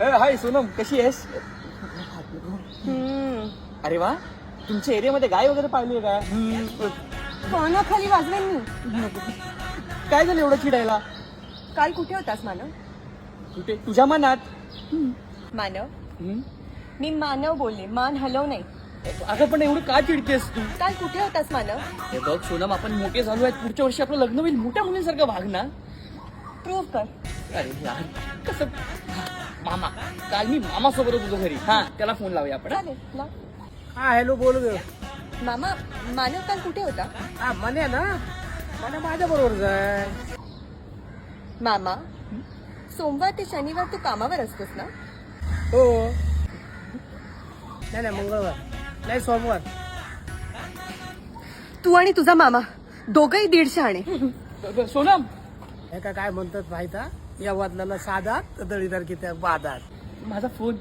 हाय सोनम कशी आहेस? हम्म. अरे वा तुमच्या एरियामध्ये गाय वगैरे आहे का कानाखाली वाजवेन मी. काय झालं एवढं चिडायला? काल कुठे होतास मानव? कुठे? तुझ्या मनात? मानव? हम्म? मी मानव बोलले मान हलव नाही. अगं पण एवढं का चिडतेस तू? काल कुठे होतास मानव? हे बघ सोनम आपण मोठे झालो आहेत. पुढच्या वर्षी आपलं लग्न होईल. मोठ्या मुलींसारखं वाग ना. प्रूव्ह कर. अरे यार कसं मामा. काल मी मामा सोबत होतो घरी. हा त्याला फोन लावूया आपण हा? चालेल. हा हॅलो बोल ग. मामा मानव काल कुठे होता? हा म्हणे ना. मला माझ्या बरोबरच आहे मामा सोमवार ते शनिवार तू कामावर असतोस ना? हो. नाही नाही मंगळवार. नाही सोमवार. तू आणि तुझा मामा दोघही दीडशे आणे. ब- ब- सोनम. हे का काय म्हणतात माहीत हा? या वादलाला साधा तर दळीदार किती बाधात माझा फोन.